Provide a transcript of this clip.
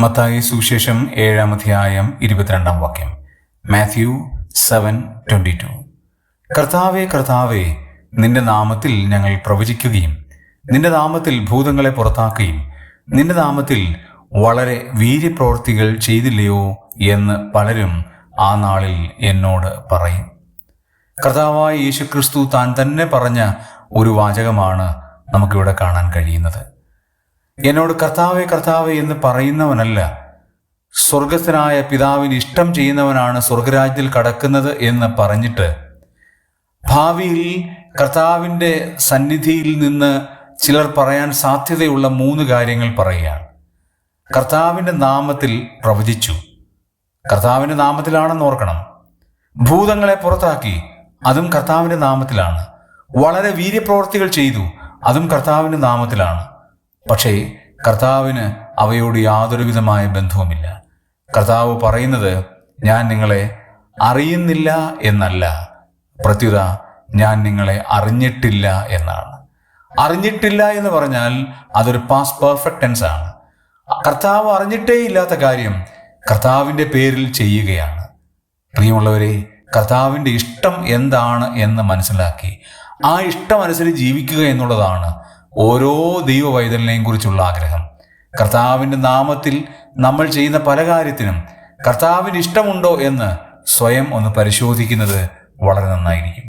മത്തായി സുവിശേഷം ഏഴാം അധ്യായം ഇരുപത്തിരണ്ടാം വാക്യം. മാത്യു സെവൻ ട്വന്റി ടു കർത്താവെ കർത്താവെ നിന്റെ നാമത്തിൽ ഞങ്ങൾ പ്രവചിക്കുകയും നിന്റെ നാമത്തിൽ ഭൂതങ്ങളെ പുറത്താക്കുകയും നിന്റെ നാമത്തിൽ വളരെ വീര്യപ്രവൃത്തികൾ ചെയ്തില്ലയോ എന്ന് പലരും ആ നാളിൽ എന്നോട് പറയും. കർത്താവായ യേശുക്രിസ്തു താൻ തന്നെ പറഞ്ഞ ഒരു വാചകമാണ് നമുക്കിവിടെ കാണാൻ കഴിയുന്നത്. എന്നോട് കർത്താവെ കർത്താവെ എന്ന് പറയുന്നവനല്ല. സ്വർഗസ്ഥനായ പിതാവിന് ഇഷ്ടം ചെയ്യുന്നവനാണ് സ്വർഗരാജ്യത്തിൽ കടക്കുന്നത് എന്ന് പറഞ്ഞിട്ട് ഭാവിയിൽ കർത്താവിന്റെ സന്നിധിയിൽ നിന്ന് ചിലർ പറയാൻ സാധ്യതയുള്ള മൂന്ന് കാര്യങ്ങൾ പറയുകയാണ്. കർത്താവിന്റെ നാമത്തിൽ പ്രവചിച്ചു. കർത്താവിന്റെ നാമത്തിലാണെന്ന് ഓർക്കണം. ഭൂതങ്ങളെ പുറത്താക്കി അതും കർത്താവിന്റെ നാമത്തിലാണ്. വളരെ വീര്യപ്രവർത്തികൾ ചെയ്തു അതും കർത്താവിന്റെ നാമത്തിലാണ്. പക്ഷേ കർത്താവിന് അവയോട് യാതൊരു വിധമായ ബന്ധവുമില്ല. കർത്താവ് പറയുന്നത് ഞാൻ നിങ്ങളെ അറിയുന്നില്ല എന്നല്ല. പ്രത്യുത ഞാൻ നിങ്ങളെ അറിഞ്ഞിട്ടില്ല എന്നാണ്. അറിഞ്ഞിട്ടില്ല എന്ന് പറഞ്ഞാൽ അതൊരു പാസ് പെർഫെക്റ്റ് ടെൻസ് ആണ്. കർത്താവ് അറിഞ്ഞിട്ടേ ഇല്ലാത്ത കാര്യം കർത്താവിന്റെ പേരിൽ ചെയ്യുകയാണ്. പ്രിയമുള്ളവരെ കർത്താവിന്റെ ഇഷ്ടം എന്താണ് എന്ന് മനസ്സിലാക്കി ആ ഇഷ്ടം അനുസരിച്ച് ജീവിക്കുക എന്നുള്ളതാണ് ഓരോ ദൈവവൈതലിനെയും കുറിച്ചുള്ള ആഗ്രഹം. കർത്താവിന്റെ നാമത്തിൽ നമ്മൾ ചെയ്യുന്ന പല കാര്യത്തിനും കർത്താവിന് ഇഷ്ടമുണ്ടോ എന്ന് സ്വയം ഒന്ന് പരിശോധിക്കുന്നത് വളരെ നന്നായിരിക്കും.